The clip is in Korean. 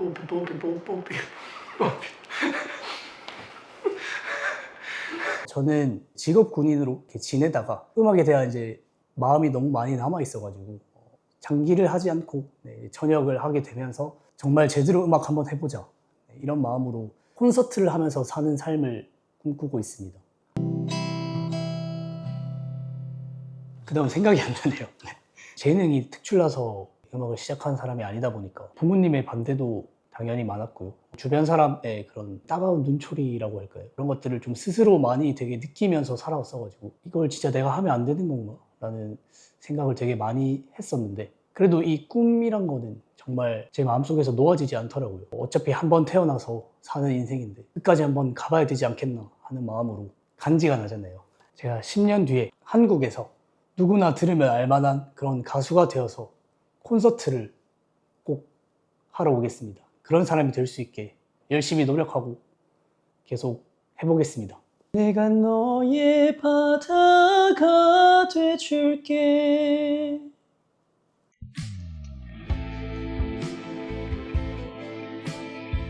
뽀삐 뽀삐 뽀삐 저는 직업 군인으로 이렇게 지내다가 음악에 대한 이제 마음이 너무 많이 남아 있어가지고 어, 장기를 하지 않고 네, 전역을 하게 되면서 정말 제대로 음악 한번 해보자 네, 이런 마음으로 콘서트를 하면서 사는 삶을 꿈꾸고 있습니다. 그다음 생각이 안 나네요. 네. 재능이 특출나서 음악을 시작한 사람이 아니다 보니까 부모님의 반대도 당연히 많았고요. 주변 사람의 그런 따가운 눈초리라고 할까요? 그런 것들을 좀 스스로 많이 되게 느끼면서 살아왔어가지고 이걸 진짜 내가 하면 안 되는 건가? 라는 생각을 되게 많이 했었는데 그래도 이 꿈이란 거는 정말 제 마음속에서 놓아지지 않더라고요. 어차피 한번 태어나서 사는 인생인데 끝까지 한번 가봐야 되지 않겠나 하는 마음으로 간지가 나잖아요. 제가 10년 뒤에 한국에서 누구나 들으면 알만한 그런 가수가 되어서 콘서트를 꼭 하러 오겠습니다. 그런 사람이 될 수 있게 열심히 노력하고 계속 해보겠습니다. 내가 너의 바다가 돼줄게.